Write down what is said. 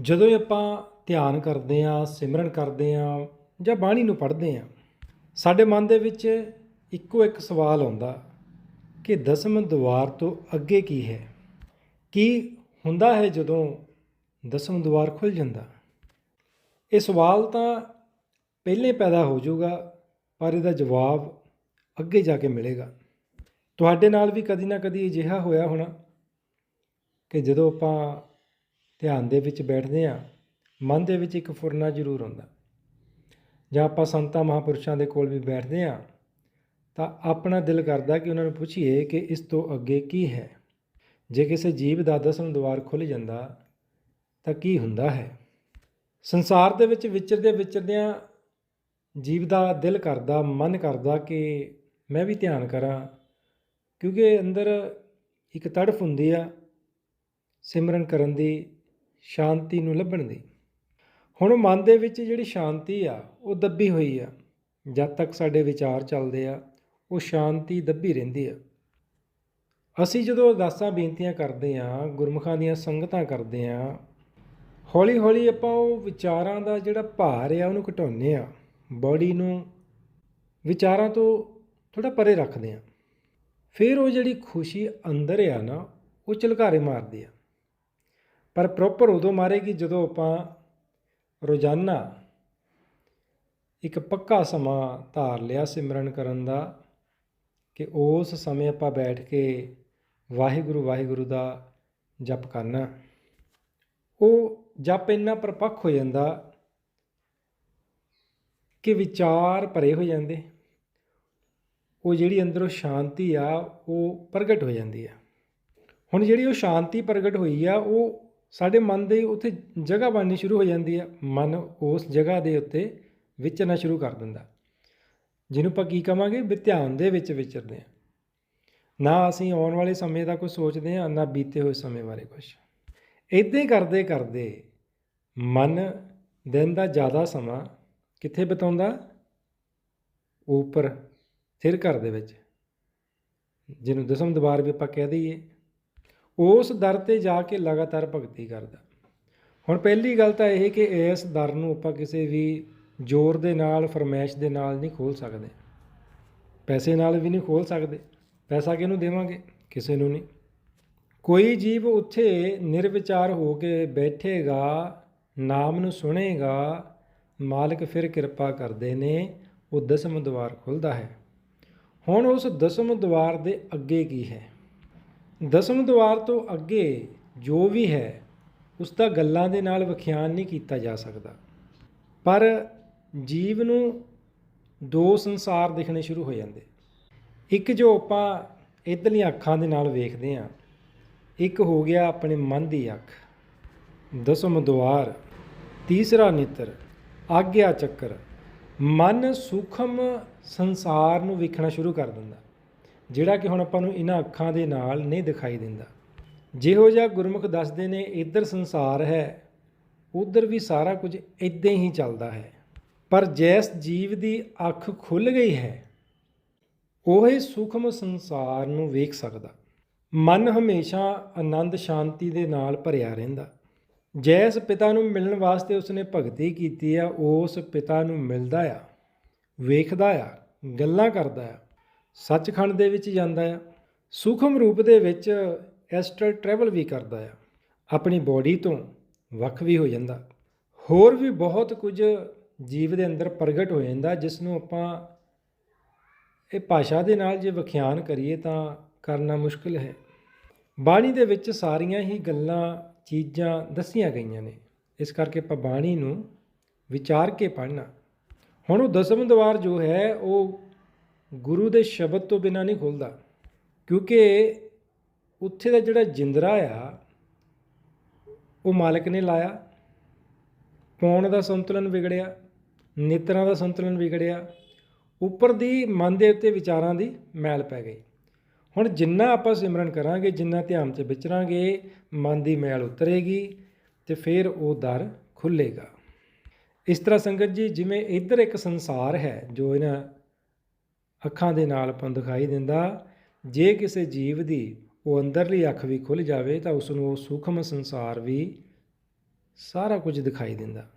ਜਦੋਂ ਆਪਾਂ ਧਿਆਨ ਕਰਦੇ ਹਾਂ, ਸਿਮਰਨ ਕਰਦੇ ਹਾਂ ਜਾਂ ਬਾਣੀ ਨੂੰ ਪੜ੍ਹਦੇ ਹਾਂ, ਸਾਡੇ ਮਨ ਦੇ ਵਿੱਚ ਇੱਕੋ ਇੱਕ ਸਵਾਲ ਆਉਂਦਾ, ਕਿ ਦਸਮ ਦੁਆਰ ਤੋਂ ਅੱਗੇ ਕੀ ਹੈ? ਕੀ ਹੁੰਦਾ ਹੈ ਜਦੋਂ ਦਸਮ ਦੁਆਰ ਖੁੱਲ ਜਾਂਦਾ? ਇਹ ਸਵਾਲ ਤਾਂ ਪਹਿਲੇ ਪੈਦਾ ਹੋ ਜਾਊਗਾ, ਪਰ ਇਹਦਾ ਜਵਾਬ ਅੱਗੇ ਜਾ ਕੇ ਮਿਲੇਗਾ। ਤੁਹਾਡੇ ਨਾਲ ਵੀ ਕਦੀ ਨਾ ਕਦੀ ਅਜਿਹਾ ਹੋਇਆ ਹੋਣਾ ਕਿ ਜਦੋਂ ਆਪਾਂ ਧਿਆਨ ਦੇ ਵਿੱਚ ਬੈਠਦੇ ਹਾਂ, ਮਨ ਦੇ ਵਿੱਚ ਇੱਕ ਫੁਰਨਾ ਜ਼ਰੂਰ ਹੁੰਦਾ। ਜਾਂ ਆਪਾਂ ਸੰਤਾਂ ਮਹਾਪੁਰਸ਼ਾਂ ਦੇ ਕੋਲ ਵੀ ਬੈਠਦੇ ਹਾਂ, ਤਾਂ ਆਪਣਾ ਦਿਲ ਕਰਦਾ ਕਿ ਉਹਨਾਂ ਨੂੰ ਪੁੱਛੀਏ ਕਿ ਇਸ ਤੋਂ ਅੱਗੇ ਕੀ ਹੈ। ਜੇ ਕਿਸੇ ਜੀਵ ਦਾ ਦਸਮ ਦੁਆਰ ਖੁੱਲ ਜਾਂਦਾ, ਤਾਂ ਕੀ ਹੁੰਦਾ ਹੈ? ਸੰਸਾਰ ਦੇ ਵਿੱਚ ਵਿਚਰਦੇ ਵਿਚਰਦਿਆਂ ਜੀਵ ਦਾ ਦਿਲ ਕਰਦਾ, ਮਨ ਕਰਦਾ ਕਿ ਮੈਂ ਵੀ ਧਿਆਨ ਕਰਾਂ, ਕਿਉਂਕਿ ਅੰਦਰ ਇੱਕ ਤੜਫ ਹੁੰਦੀ ਆ ਸਿਮਰਨ ਕਰਨ ਦੀ ਸ਼ਾਂਤੀ ਨੂੰ ਲੱਭਣ ਦੀ। ਹੁਣ ਮਨ ਦੇ ਵਿੱਚ ਜਿਹੜੀ ਸ਼ਾਂਤੀ ਆ, ਉਹ ਦੱਬੀ ਹੋਈ ਆ। ਜਦ ਤੱਕ ਸਾਡੇ ਵਿਚਾਰ ਚੱਲਦੇ ਆ, ਉਹ ਸ਼ਾਂਤੀ ਦੱਬੀ ਰਹਿੰਦੀ ਆ। ਅਸੀਂ ਜਦੋਂ ਅਰਦਾਸਾਂ, ਬੇਨਤੀਆਂ ਕਰਦੇ ਆ, ਗੁਰਮੁਖਾਂ ਦੀਆਂ ਸੰਗਤਾਂ ਕਰਦੇ ਆ ਹੌਲੀ ਹੌਲੀ ਆਪਾਂ ਉਹ ਵਿਚਾਰਾਂ ਦਾ ਜਿਹੜਾ ਭਾਰ ਆ, ਉਹਨੂੰ ਘਟਾਉਂਦੇ ਆ। ਬਾਡੀ ਨੂੰ ਵਿਚਾਰਾਂ ਤੋਂ ਥੋੜਾ ਪਰੇ ਰੱਖਦੇ ਆ। ਫਿਰ ਉਹ ਜਿਹੜੀ ਖੁਸ਼ੀ ਅੰਦਰ ਆ ਨਾ, ਉਹ ਝਲਕਾਰੇ ਮਾਰਦੀ ਆ। ਪਰ ਪ੍ਰੋਪਰ ਉਦੋਂ ਮਾਰੇਗੀ ਜਦੋਂ ਆਪਾਂ ਰੋਜ਼ਾਨਾ ਇੱਕ ਪੱਕਾ ਸਮਾਂ ਧਾਰ ਲਿਆ ਸਿਮਰਨ ਕਰਨ ਦਾ ਕਿ ਉਸ ਸਮੇਂ ਆਪਾਂ ਬੈਠ ਕੇ ਵਾਹਿਗੁਰੂ ਵਾਹਿਗੁਰੂ ਦਾ ਜਪ ਕਰਨਾ। ਉਹ ਜਪ ਇੰਨਾ ਪਰਪੱਕ ਹੋ ਜਾਂਦਾ ਕਿ ਵਿਚਾਰ ਭਰੇ ਹੋ ਜਾਂਦੇ। ਉਹ ਜਿਹੜੀ ਅੰਦਰੋਂ ਸ਼ਾਂਤੀ ਆ, ਉਹ ਪ੍ਰਗਟ ਹੋ ਜਾਂਦੀ ਆ। ਹੁਣ ਜਿਹੜੀ ਉਹ ਸ਼ਾਂਤੀ ਪ੍ਰਗਟ ਹੋਈ ਆ, ਉਹ ਸਾਡੇ ਮਨ ਦੇ ਉੱਥੇ ਜਗ੍ਹਾ ਬਣਨੀ ਸ਼ੁਰੂ ਹੋ ਜਾਂਦੀ ਆ ਮਨ ਉਸ ਜਗ੍ਹਾ ਦੇ ਉੱਤੇ ਵਿਚਰਨਾ ਸ਼ੁਰੂ ਕਰ ਦਿੰਦਾ। ਜਿਹਨੂੰ ਆਪਾਂ ਕੀ ਕਵਾਂਗੇ? ਵੀ ਧਿਆਨ ਦੇ ਵਿੱਚ ਵਿਚਰਦੇ ਆ ਨਾ ਅਸੀਂ ਆਉਣ ਵਾਲੇ ਸਮੇਂ ਦਾ ਕੁਝ ਸੋਚਦੇ ਆ ਨਾ ਬੀਤੇ ਹੋਏ ਸਮੇਂ ਬਾਰੇ ਕੁਝ ਇਦਾਂ ਹੀ ਕਰਦੇ ਕਰਦੇ ਮਨ ਦਿਨ ਦਾ ਜ਼ਿਆਦਾ ਸਮਾਂ ਕਿੱਥੇ ਬਿਤਾਉਂਦਾ? ਉੱਪਰ, ਸਿਰ ਘਰ ਦੇ ਵਿੱਚ। ਜਿਹਨੂੰ ਦਸਮ ਦਵਾਰ ਵੀ ਆਪਾਂ ਕਹਿ ਦਈਏ। ਉਸ ਦਰ ਤੇ ਜਾ ਕੇ ਲਗਾਤਾਰ ਭਗਤੀ ਕਰਦਾ। ਹੁਣ ਪਹਿਲੀ ਗੱਲ ਤਾਂ ਇਹ ਕਿ ਇਸ ਦਰ ਨੂੰ ਆਪਾਂ ਕਿਸੇ ਵੀ ਜ਼ੋਰ ਦੇ ਨਾਲ ਫਰਮੈਸ਼ ਦੇ ਨਾਲ ਨਹੀਂ ਖੋਲ ਸਕਦੇ। ਪੈਸੇ ਨਾਲ ਵੀ ਨਹੀਂ ਖੋਲ ਸਕਦੇ। ਪੈਸਾ ਕਿਹਨੂੰ ਦੇਵਾਂਗੇ? ਕਿਸੇ ਨੂੰ ਨਹੀਂ। ਕੋਈ ਜੀਵ ਉੱਥੇ ਨਿਰਵਿਚਾਰ ਹੋ ਕੇ ਬੈਠੇਗਾ, ਨਾਮ ਨੂੰ ਸੁਣੇਗਾ, ਮਾਲਕ ਫਿਰ ਕਿਰਪਾ ਕਰਦੇ ਨੇ, ਉਹ ਦਸਮ ਦਵਾਰ ਖੁੱਲਦਾ ਹੈ। ਹੁਣ ਉਸ ਦਸਮ ਦਵਾਰ ਦੇ ਅੱਗੇ ਕੀ ਹੈ? ਦਸਮ ਦਵਾਰ ਤੋਂ ਅੱਗੇ ਜੋ ਵੀ ਹੈ, ਉਸ ਦਾ ਗੱਲਾਂ ਦੇ ਨਾਲ ਵਿਖਿਆਨ ਨਹੀਂ ਕੀਤਾ ਜਾ ਸਕਦਾ। ਪਰ ਜੀਵ ਨੂੰ ਦੋ ਸੰਸਾਰ ਦਿਖਣੇ ਸ਼ੁਰੂ ਹੋ ਜਾਂਦੇ। ਇੱਕ ਜੋ ਆਪਾਂ ਇਧਰਲੀਆਂ ਅੱਖਾਂ ਦੇ ਨਾਲ ਵੇਖਦੇ ਹਾਂ, ਇੱਕ ਹੋ ਗਿਆ ਆਪਣੇ ਮਨ ਦੀ ਅੱਖ। ਦਸਮ ਦੁਆਰ ਤੀਸਰਾ ਨੇਤਰ, ਆਗਿਆ ਚੱਕਰ। ਮਨ ਸੂਖਮ ਸੰਸਾਰ ਨੂੰ ਵੇਖਣਾ ਸ਼ੁਰੂ ਕਰ ਦਿੰਦਾ। ਜਿਹੜਾ ਕਿ ਹੁਣ ਆਪਾਂ ਨੂੰ ਇਹਨਾਂ ਅੱਖਾਂ ਦੇ ਨਾਲ ਨਹੀਂ ਦਿਖਾਈ ਦਿੰਦਾ। ਜਿਹੋ ਜਿਹਾ ਗੁਰਮੁਖ ਦੱਸਦੇ ਨੇ, ਇੱਧਰ ਸੰਸਾਰ ਹੈ, ਉਧਰ ਵੀ ਸਾਰਾ ਕੁਝ ਇਦਾਂ ਹੀ ਚੱਲਦਾ ਹੈ। ਪਰ ਜੈਸ ਜੀਵ ਦੀ ਅੱਖ ਖੁੱਲ ਗਈ ਹੈ, ਉਹ ਹੀ ਸੂਖਮ ਸੰਸਾਰ ਨੂੰ ਵੇਖ ਸਕਦਾ। ਮਨ ਹਮੇਸ਼ਾ ਆਨੰਦ ਸ਼ਾਂਤੀ ਦੇ ਨਾਲ ਭਰਿਆ ਰਹਿੰਦਾ। ਜੈਸ ਪਿਤਾ ਨੂੰ ਮਿਲਣ ਵਾਸਤੇ ਉਸਨੇ ਭਗਤੀ ਕੀਤੀ ਆ, ਉਸ ਪਿਤਾ ਨੂੰ ਮਿਲਦਾ ਆ, ਵੇਖਦਾ ਆ, ਗੱਲਾਂ ਕਰਦਾ ਆ। ਸੱਚਖੰਡ ਦੇ ਵਿੱਚ ਜਾਂਦਾ ਆ, ਸੂਖਮ ਰੂਪ ਦੇ ਵਿੱਚ ਐਸਟਰਲ ਟਰੈਵਲ ਵੀ ਕਰਦਾ ਆ। ਆਪਣੀ ਬੋਡੀ ਤੋਂ ਵੱਖ ਵੀ ਹੋ ਜਾਂਦਾ। ਹੋਰ ਵੀ ਬਹੁਤ ਕੁਝ ਜੀਵ ਦੇ ਅੰਦਰ ਪ੍ਰਗਟ ਹੋ ਜਾਂਦਾ ਜਿਸ ਨੂੰ ਆਪਾਂ ਇਹ ਭਾਸ਼ਾ ਦੇ ਨਾਲ ਜੇ ਵਿਖਿਆਨ ਕਰੀਏ ਤਾਂ ਕਰਨਾ ਮੁਸ਼ਕਲ ਹੈ। ਬਾਣੀ ਦੇ ਵਿੱਚ ਸਾਰੀਆਂ ਹੀ ਗੱਲਾਂ, ਚੀਜ਼ਾਂ ਦੱਸੀਆਂ ਗਈਆਂ ਨੇ। ਇਸ ਕਰਕੇ ਆਪਾਂ ਬਾਣੀ ਨੂੰ ਵਿਚਾਰ ਕੇ ਪੜ੍ਹਨਾ। ਹੁਣ ਉਹ ਦਸਮ ਦਵਾਰ ਜੋ ਹੈ, ਉਹ ਗੁਰੂ ਦੇ ਸ਼ਬਦ ਤੋਂ ਬਿਨਾ ਨਹੀਂ ਖੁੱਲਦਾ। ਕਿਉਂਕਿ ਉੱਥੇ ਦਾ ਜਿਹੜਾ ਜਿੰਦਰਾ ਆ, ਉਹ ਮਾਲਕ ਨੇ ਲਾਇਆ। ਪੌਣ ਦਾ ਸੰਤੁਲਨ ਵਿਗੜਿਆ, ਨੇਤਰਾਂ ਦਾ ਸੰਤੁਲਨ ਵਿਗੜਿਆ, ਉੱਪਰ ਦੀ ਮਨ ਦੇ ਉੱਤੇ ਵਿਚਾਰਾਂ ਦੀ ਮੈਲ ਪੈ ਗਈ। ਹੁਣ ਜਿੰਨਾ ਆਪਾਂ ਸਿਮਰਨ ਕਰਾਂਗੇ, ਜਿੰਨਾ ਧਿਆਨ 'ਚ ਵਿਚਰਾਂਗੇ, ਮਨ ਦੀ ਮੈਲ ਉਤਰੇਗੀ ਤੇ ਫਿਰ ਉਹ ਦਰ ਖੁੱਲੇਗਾ। ਇਸ ਤਰ੍ਹਾਂ ਸੰਗਤ ਜੀ, ਜਿਵੇਂ ਇੱਧਰ ਇੱਕ ਸੰਸਾਰ ਹੈ, ਜੋ ਇਹਨਾਂ ਅੱਖਾਂ ਦੇ ਨਾਲ ਆਪਾਂ ਦਿਖਾਈ ਦਿੰਦਾ, ਜੇ ਕਿਸੇ ਜੀਵ ਦੀ ਉਹ ਅੰਦਰਲੀ ਅੱਖ ਵੀ ਖੁੱਲ ਜਾਵੇ ਤਾਂ ਉਸ ਨੂੰ ਉਹ ਸੂਖਮ ਸੰਸਾਰ ਵੀ ਸਾਰਾ ਕੁਝ ਦਿਖਾਈ ਦਿੰਦਾ।